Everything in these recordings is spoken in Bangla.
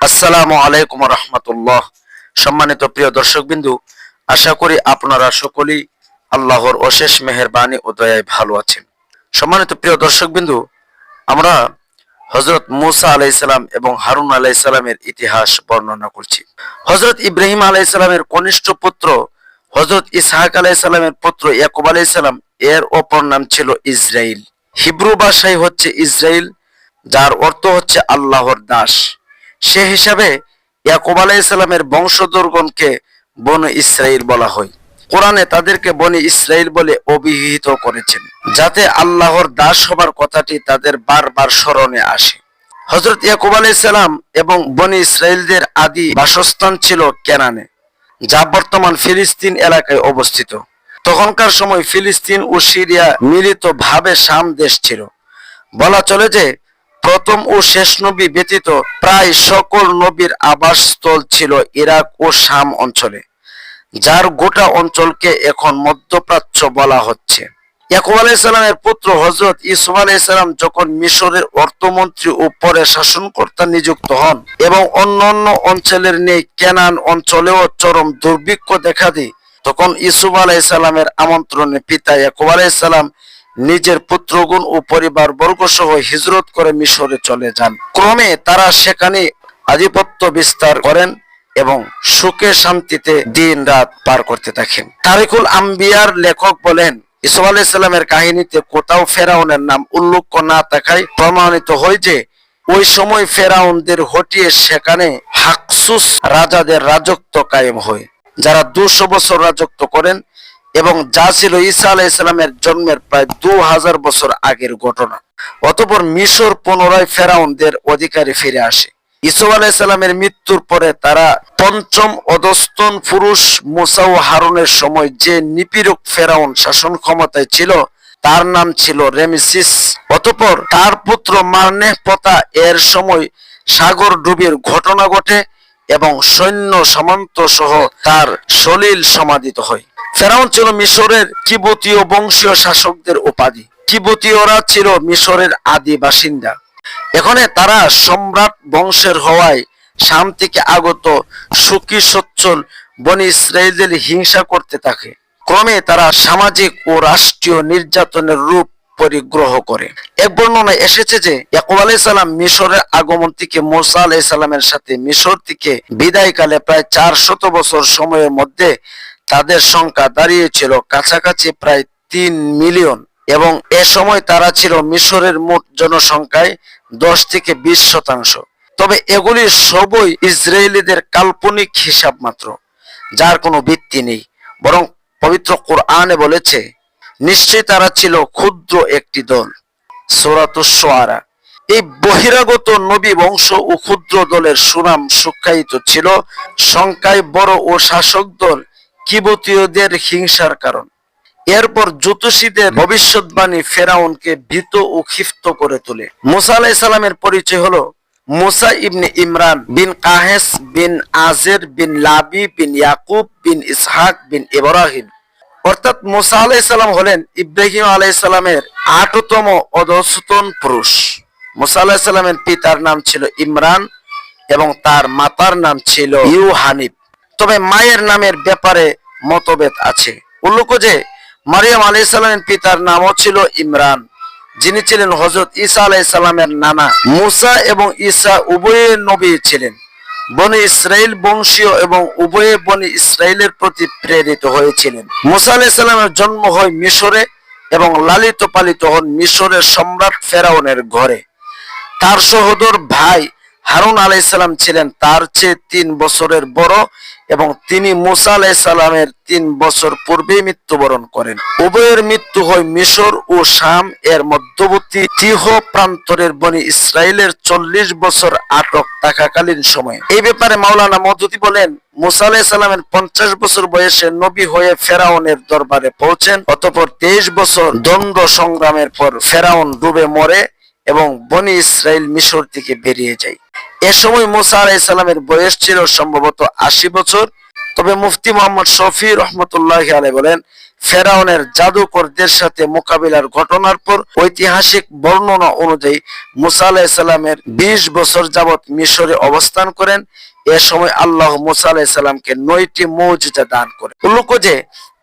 আসসালামু আলাইকুম রহমতুল্লাহ। সম্মানিত প্রিয় দর্শক বিন্দু আশা করি আপনারা সকলেই আল্লাহর অশেষ মেহেরবানি ও দয়ায় ভালো আছেন। সম্মানিত প্রিয় দর্শক বিন্দু আমরা হজরত মুসা আলাইসালাম এবং হারুন আলাইসালামের ইতিহাস বর্ণনা করছি। হজরত ইব্রাহিম আলাইসালামের কনিষ্ঠ পুত্র হজরত ইসহাক আলাইসালামের পুত্র ইয়াকুব আলাইসালাম এর অপর নাম ছিল ইসরাইল। হিব্রু ভাষায় হচ্ছে ইসরাইল, যার অর্থ হচ্ছে আল্লাহর দাস। সে হিসাবে ইয়াকুব আলাইসালামের বংশধরগণকে বন ইসরাইল বলা হয়। কোরআনে তাদেরকে বনি ইসরাইল বলে অভিহিত করেছেন, যাতে আল্লাহর দাস হবার কথাটি তাদের বারবার স্মরণে আসে। হজরত ইয়াকুব আলাইসালাম এবং বনি ইসরায়েলদের আদি বাসস্থান ছিল কেনানে, যা বর্তমান ফিলিস্তিন এলাকায় অবস্থিত। তখনকার সময় ফিলিস্তিন ও সিরিয়া মিলিত ভাবে শাম দেশ ছিল। বলা চলে যে প্রথম ও শেষ নবী ব্যতীত প্রায় সকল নবীর আবাসস্থল ছিল ইরাক ও শাম অঞ্চলে, যার গোটা অঞ্চলকে এখন মধ্যপ্রাচ্য বলা হচ্ছে। ইয়াকুব আলাইসালামের পুত্র হজরত ইসুফ আলাইসালাম যখন মিশরের অর্থমন্ত্রী ও পরে শাসনকর্তা নিযুক্ত হন এবং অন্যান্য অঞ্চলের নেই কেনান অঞ্চলেও চরম দুর্ভিক্ষ দেখা দেয়, তখন ইসুফ আলাইসালামের আমন্ত্রণে পিতা ইয়াকুব আলাইসালাম নিজের পুত্রগুণ ও পরিবার বর্গ সহ হিজরত করে মিশরে চলে যান। ক্রমে তারা সেখানে আধিপত্য বিস্তার করেন এবং সুখে শান্তিতে দিন রাত পার করতে থাকেন। তারিকুল আম্বিয়ার লেখক বলেন ইসুফ আলাইসাল্লামের কাহিনীতে কোথাও ফেরাউনের নাম উল্লেখ না থাকায় প্রমাণিত হয় যে, ওই সময় ফেরাউনদের হটিয়ে সেখানে হাকসুস রাজাদের রাজত্ব কায়েম হয়, যারা দুশো বছর রাজত্ব করেন এবং যা ছিল ঈসা আলাইসালামের জন্মের প্রায় দু হাজার বছর আগের ঘটনা। অতপর মিশর পুনরায় ফেরাউনদের অধিকারে ফিরে আসে। ইসুফ আলাইসালামের মৃত্যুর পরে তারা পঞ্চম অধস্তন পুরুষ মুসা ও হারুনের সময় যে নিপীড়ক ফেরাউন শাসন ক্ষমতায় ছিল, তার নাম ছিল রেমিসিস। অতপর তার পুত্র মারনেহ পতা এর সময় সাগর ডুবির ঘটনা ঘটে এবং সৈন্য সামন্ত সহ তার সলিল সমাদিত হয়। ফেরাউন ছিল মিশরের কিবতীয় বংশীয় শাসকদের উপাধি। কিবতীয়রা ছিল মিশরের আদি বাসিন্দা। এখানে তারা সম্রাট বংশের হওয়ায় শাম থেকে আগত সুখী সচ্ছল বনি ইসরায়েলদের হিংসা করতে থাকে। ক্রমে তারা সামাজিক ও রাষ্ট্রীয় নির্যাতনের রূপ পরিগ্রহ করে। এক বর্ণনায় এসেছে যে ইয়াকুব আলাইসাল্লাম মিশরের আগমন থেকে মোসা আলাইসাল্লামের সাথে মিশর থেকে বিদায়কালে প্রায় চার শত বছর সময়ের মধ্যে তাদের সংখ্যা দাঁড়িয়েছিল কাছাকাছি প্রায় তিন মিলিয়ন এবং এ সময় তারা ছিল মিশরের মোট জনসংখ্যায় দশ থেকে বিশ শতাংশ। তবে এগুলি সবই ইসরায়েলিদের কাল্পনিক হিসাব মাত্র, যার কোনো ভিত্তি নেই, বরং পবিত্র কোরআনে বলেছে, নিশ্চয়ই তারা ছিল ক্ষুদ্র একটি দল। সোরাতুসোয়ারা এই বহিরাগত নবী বংশ ও ক্ষুদ্র দলের সুনাম সুখ্যায়িত ছিল, সংখ্যায় বড় ও শাসক দল কিবতীয়দের হিংসার কারণ। এরপর জ্যোতিষীদের ভবিষ্যৎবাণী ফেরাউনকে ভীত ও ক্ষিপ্ত করে তোলে। মুসা আলাহ সালামের পরিচয় হলো মুসা ইবনে ইমরান বিন কাহেস বিন আজের বিন লাবি বিন ইয়াকুব বিন ইসহাক বিন ইব্রাহিম। অর্থাৎ মুসা আলাই সালাম হলেন ইব্রাহিম আলাই সালামের আটতম অধস্তন পুরুষ। মুসা আলাহ সালামের পিতার নাম ছিল ইমরান এবং তার মাতার নাম ছিল ইউ হানিফ তবে মায়ের নামের ব্যাপারে মতভেদ আছে। উল্লেখ যে, মারিয়াম আলাই সালামের পিতার নামও ছিল ইমরান, যিনি ছিলেন হজরত ঈসা আলাই সালামের নানা মুসা এবং ঈসা উভয়ে নবী ছিলেন। বনি ইসরায়েল বংশীয় এবং উভয়ে বনি ইসরায়েলের প্রতি প্রেরিত হয়েছিলেন। মুসা আলাই সালামের জন্ম হয় মিশরে এবং লালিত পালিত হন মিশরের সম্রাট ফেরাউনের ঘরে। তার সহোদর ভাই হারুন আলাই আলাইসাল্লাম ছিলেন, তার চেয়ে তিন বছরের বড় এবং তিনি মুসা আলাইসাল্লামের তিন বছর পূর্বেই মৃত্যুবরণ করেন। উভয়ের মৃত্যু হয় মিশর ও শাম, এর মধ্যবর্তী তিহ প্রান্তরের বনি ইসরায়েলের চল্লিশ বছর আটক থাকাকালীন সময়ে। এই ব্যাপারে মাওলানা মধুদি বলেন, মুসা আলাইসাল্লামের পঞ্চাশ বছর বয়সে নবী হয়ে ফেরাউনের দরবারে পৌঁছেন, অতপর তেইশ বছর দ্বন্দ্ব সংগ্রামের পর ফেরাউন ডুবে মরে এবং বনি ইসরায়েল মিশর থেকে বেরিয়ে যায়। এ সময় মুসা আলাইসাল্লামের বয়স ছিল সম্ভবত আশি বছর। তবে মুফতি মোহাম্মদ শফি রহমতুল্লাহ আলাই বলেন, ফেরাউনের জাদুকরদের সাথে মোকাবিলার ঘটনার পর ঐতিহাসিক বর্ণনা অনুযায়ী মুসা আলাহিসাল্লামের বিশ বছর যাবৎ মিশরে অবস্থান করেন। এ সময় আল্লাহ মুসা আলাহিসাল্লামকে নয়টি মৌজিজা দান করে উল্লেখ যে,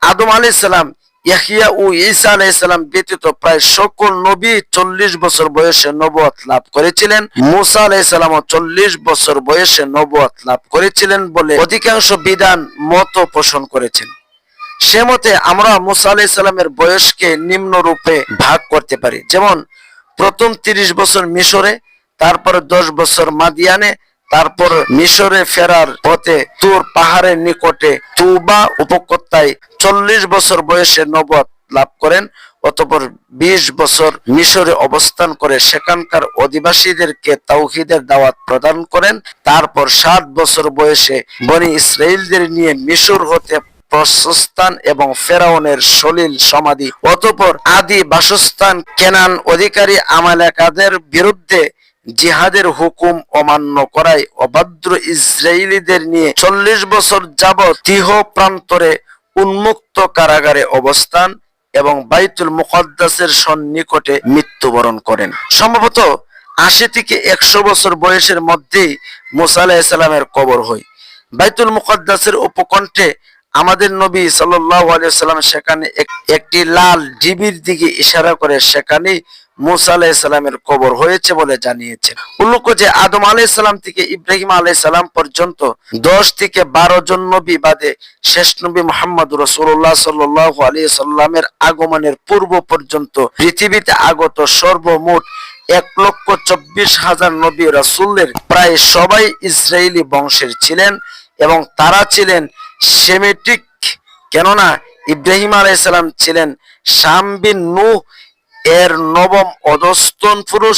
আদম আলাইসাল্লাম ইয়াহিয়া ও ঈসা আলাইসাল্লাম ব্যতীত প্রায় সকল নবী চল্লিশ বছর বয়সে নবুয়াত লাভ করেছিলেন। মুসা আলাইসাল্লাম চল্লিশ বছর বয়সে নবুয়াত লাভ করেছিলেন বলে অধিকাংশ বিধান মত পোষণ করেছেন। সে মতে আমরা মুসা আলাইসাল্লামের বয়সকে নিম্ন রূপে ভাগ করতে পারি। যেমন, প্রথম তিরিশ বছর মিশরে, তারপরে দশ বছর মাদিয়ানে তারপর মিশরে ফেরার পথে তুর পাহাড়ের নিকটে তুবা উপত্যকায় চল্লিশ বছর বয়সে নবদ লাভ করেন, অতপর বিশ বছর মিশরে অবস্থান করে সেখানকার অধিবাসীদেরকে তাওহিদের দাওয়াত প্রদান করেন। তারপর সাত বছর বয়সে বনি ইসরায়েলদের নিয়ে মিশর হতে প্রস্থান এবং ফেরাউনের সলিল সমাধি, অতপর আদি বাসস্থান কেনান অধিকারী আমালেকাদের বিরুদ্ধে জিহাদের হুকুম অমান্য করায় অবাদ্র ইসরায়েলিদের নিয়ে চল্লিশ বছর যাবৎ তিহ প্রান্তরে উন্মুক্ত কারাগারে অবস্থান এবং বাইতুল মুকদ্দাসের সন্নিকটে মৃত্যুবরণ করেন। সম্ভবত আশি থেকে একশো বছর বয়সের মধ্যেই মুসা আলাহিসাল্লামের কবর হয়। বাইতুল মুকদ্দাসের উপকণ্ঠে আমাদের নবী সাল্লাম সেখানে একটি লাল ডিবির দিকে ইশারা করে সেখানে মুসা আলাহিসাল্লামের কবর হয়েছে বলে জানিয়েছেন উল্লেখ যে আদম আলাইসাল্লাম থেকে ইব্রাহিম আলাইসাল্লাম পর্যন্ত দশ থেকে বারো জন নবী বাদে শেষ নবী মোহাম্মদ রসুল্লাহ সাল্লাহ আলিয়া সাল্লামের আগমনের পূর্ব পর্যন্ত পৃথিবীতে আগত সর্বমোট এক লক্ষ চব্বিশ হাজার নবী রাসুলের প্রায় সবাই ইসরায়েলি বংশের ছিলেন এবং তারা ছিলেন সেমেটিক। কেননা ইব্রাহিম আলাইসাল্লাম ছিলেন শাম বিন নূহ এর নবম অধস্তন পুরুষ,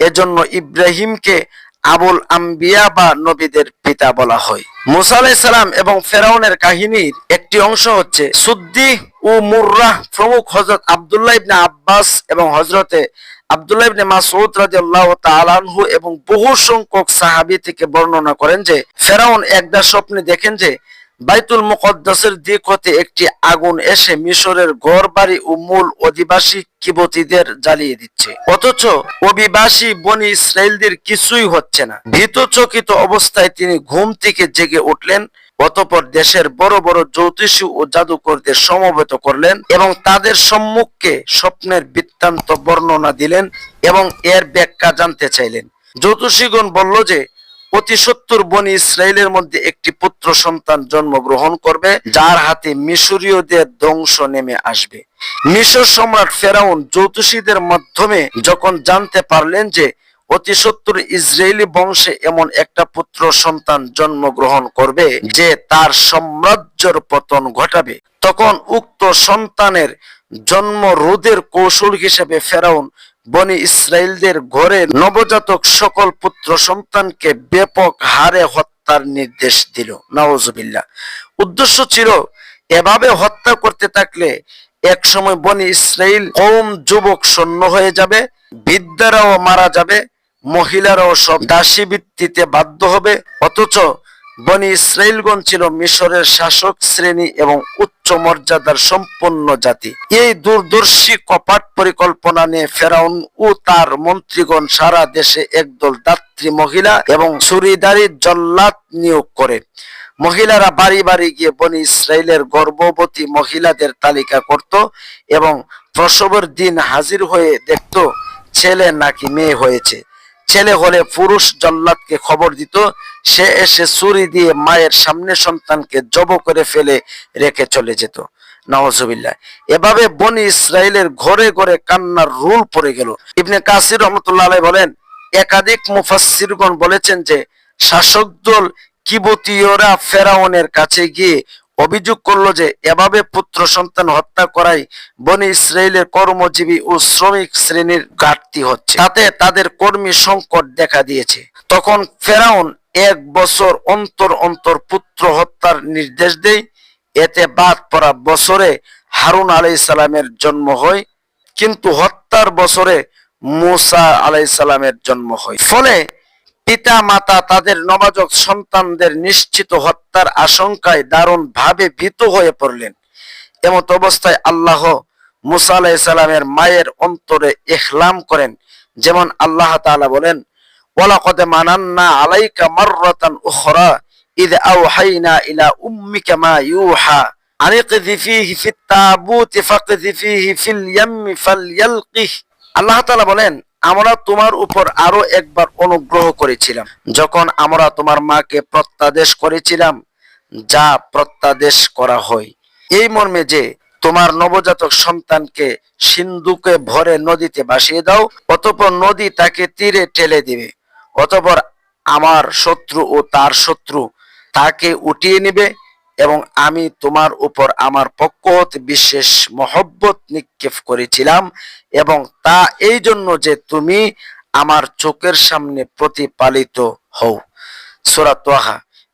এজন্য ইব্রাহিমকে আবুল আম্বিয়া বা নবীদের পিতা বলা হয়। মুসা আলাইসাল্লাম এবং ফেরাউনের কাহিনীর একটি অংশ হচ্ছে সুদ্দি ও মুর্রাহ প্রমুখ হজরত আব্দুল্লাহ ইবনে আব্বাস এবং হজরতে আব্দুল্লাহ ইবনে মাসউদ রাদিয়াল্লাহু এবং বহু সংখ্যক সাহাবী থেকে বর্ণনা করেন যে, ফেরাউন একদা স্বপ্নে দেখেন যে বাইতুল মুকদ্দাসের দিক হতে একটি আগুন এসে মিশরের ঘর বাড়ি ও মূল অধিবাসী কিবতীদের জ্বালিয়ে দিচ্ছে। অথচ অভিবাসী বনি ইসরায়েলদের কিছুই হচ্ছে না। ভীতচকিত অবস্থায় তিনি ঘুম থেকে জেগে উঠলেন, অতপর দেশের বড় বড় জ্যোতিষী ও জাদুকরদের সমবেত করলেন এবং তাদের সম্মুখে স্বপ্নের বৃত্তান্ত বর্ণনা দিলেন এবং এর ব্যাখ্যা জানতে চাইলেন। জ্যোতিষীগণ বলল যে অতি সত্তর বনি ইসরায়েলের মধ্যে একটি পুত্র সন্তান জন্মগ্রহণ করবে, যার হাতে মিশরীয়দের ধ্বংস নেমে আসবে। মিশর সম্রাট ফেরাউন জ্যোতিষীদের মাধ্যমে যখন জানতে পারলেন যে অতি সত্তর ইসরায়েলি বংশে এমন একটা পুত্র সন্তান জন্মগ্রহণ করবে, যে তার সাম্রাজ্যের পতন ঘটাবে, তখন উক্ত সন্তানের জন্ম রোধের কৌশল হিসেবে ফেরাউন বনি ইসরায়েলদের ঘরে নবজাতক সকল পুত্র সন্তানকে ব্যাপক হারে হত্যার নির্দেশ দিল। নওয়াজবিল্লা উদ্দেশ্য ছিল এভাবে হত্যা করতে থাকলে এক সময় বনি ইসরায়েল কম যুবক শূন্য হয়ে যাবে বিদ্যারাও মারা যাবে, মহিলারাও সব দাসী ভিত্তিতে বাধ্য হবে, অথচ বনি ইসরায়েলগণ ছিল মিশরের শাসক শ্রেণি এবং উচ্চ মর্যাদার সম্পন্ন জাতি। এই দূরদর্শী কপাট পরিকল্পনা নিয়ে ফেরাউন ও তার মন্ত্রীগণ সারা দেশে একদল দাত্রী মহিলা এবং ছুরিদারি জল্লাদ নিয়োগ করে। মহিলারা বাড়ি বাড়ি গিয়ে বনি ইসরায়েলের গর্ভবতী মহিলাদের তালিকা করত এবং প্রসবের দিন হাজির হয়ে দেখত ছেলে নাকি মেয়ে হয়েছে। ছেলে হলে পুরুষ জল্লাদকে খবর দিত, সে এসে ছুরি দিয়ে মায়ের সামনে সন্তানকে জব করে ফেলে রেখে চলে যেত। এভাবে বনি ইসরায়েলের ঘরে ঘরে কান্নার রুল পড়ে গেল। ইবনে কাসির রহমতুল্লাহ বলেন, একাধিক মুফাসসিরগণ বলেছেন যে, শাসক দল কিবতীয়রা ফেরাউনের কাছে গিয়ে অভিযোগ করল যে এভাবে পুত্র সন্তান হত্যা করাই বনি ইসরায়েলের কর্মজীবী ও শ্রমিক শ্রেণির ঘাটতি হচ্ছে। তাতে তাদের কর্মী সংকট দেখা দিয়েছে। তখন ফেরাউন এক বছর অন্তর অন্তর পুত্র হত্যার নির্দেশ দেয়। এতে বাদ পড়া বছরে হারুন আলাই সালামের জন্ম হয়, কিন্তু হত্যার বছরে মুসা আলাই সালামের জন্ম হয়। ফলে পিতা মাতা তাদের নবাজক সন্তানদের নিশ্চিত হত্যার আশঙ্কায় দারুণ ভাবে ভীত হয়ে পড়লেন। এমত অবস্থায় আল্লাহ মুসা আলাইসাল্লামের মায়ের অন্তরে ইখলাম করেন, যেমন আল্লাহ তাআলা বলেন, ওয়ালাকদ মানান্না আলাইকা মাররাতান উখরা ইদ আওহাইনা ইলা উম্মিকা মা ইউহা আন ইকযিফিহি ফিত ফিল আল্লাহ বলেন আমরা তোমার উপর আরও একবার অনুগ্রহ করেছিলাম। যখন আমরা তোমার মাকে প্রত্যাদেশ করেছিলাম, যা প্রত্যাদেশ করা হয়। এই মর্মে যে তোমার নবজাতক সন্তানকে সিন্ধুকে ভরে নদীতে ভাসিয়ে দাও, অতঃপর নদী তাকে তীরে ঠেলে দিবে। অতঃপর আমার শত্রু ও তার শত্রু তাকে উঠিয়ে নেবে। এবং আমি তোমার উপর আমার পক্ষ হতে বিশেষ মহব্বত নিক্ষেপ করেছিলাম এবং তা এই জন্য যে তুমি আমার চোখের সামনে প্রতিপালিত হও। সূরা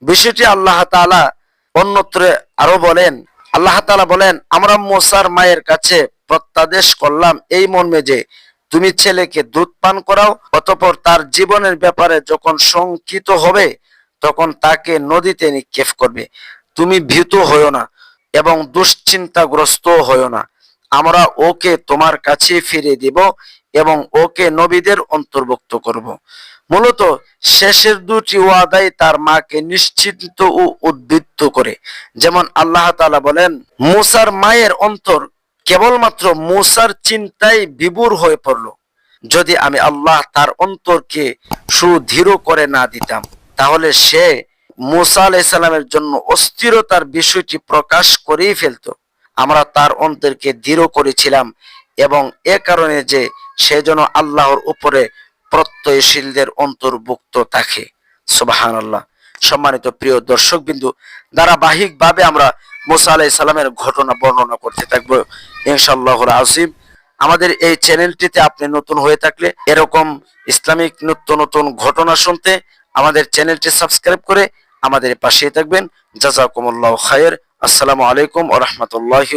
বিষয়টি আল্লাহ তাআলা অন্যত্রে আরও বলেন। আল্লাহ তাআলা বলেন, আমরা মোসার মায়ের কাছে প্রত্যাদেশ করলাম এই মর্মে যে তুমি ছেলেকে দুধ পান করাও, অতপর তার জীবনের ব্যাপারে যখন শঙ্কিত হবে, তখন তাকে নদীতে নিক্ষেপ করবে। তুমি ভীত হইও না এবং দুশ্চিন্তাগ্রস্ত হইও না। আমরা ওকে তোমার কাছে ফিরে দিব এবং ওকে নবীদের অন্তর্ভুক্ত করব। মূলত শেষের দুটি ওয়াদাই তার মাকে নিশ্চিন্ত ও উদ্বৃত্ত করে। যেমন আল্লাহ তাআলা বলেন, মুসার মায়ের অন্তর কেবলমাত্র মুসার চিন্তায় বিবুর হয়ে পড়ল। যদি আমি আল্লাহ তার অন্তরকে সুদৃঢ় করে না দিতাম, তাহলে সে মুসা আলাইসাল্লামের জন্য অস্থিরতার বিষয়টি প্রকাশ করেই ফেলতো। আমরা তার অন্তরকে দৃঢ় করেছিলাম এবং এ কারণে যে সে যেন আল্লাহর উপরে প্রত্যয়শীলদের অন্তর্ভুক্ত থাকে। সুবাহান আল্লাহ সম্মানিত প্রিয় দর্শক বিন্দু ধারাবাহিক ভাবে আমরা মোসা আলাই সালামের ঘটনা বর্ণনা করতে থাকব ইনশাল্লাহ আজিম আমাদের এই চ্যানেলটিতে আপনি নতুন হয়ে থাকলে এরকম ইসলামিক নিত্য নতুন ঘটনা শুনতে আমাদের চ্যানেলটি সাবস্ক্রাইব করে আমাদের পাশে থাকবেন। জাজাকুমুল্লাহ খায়ের আসসালামু আলাইকুম ও রাহমাতুল্লাহি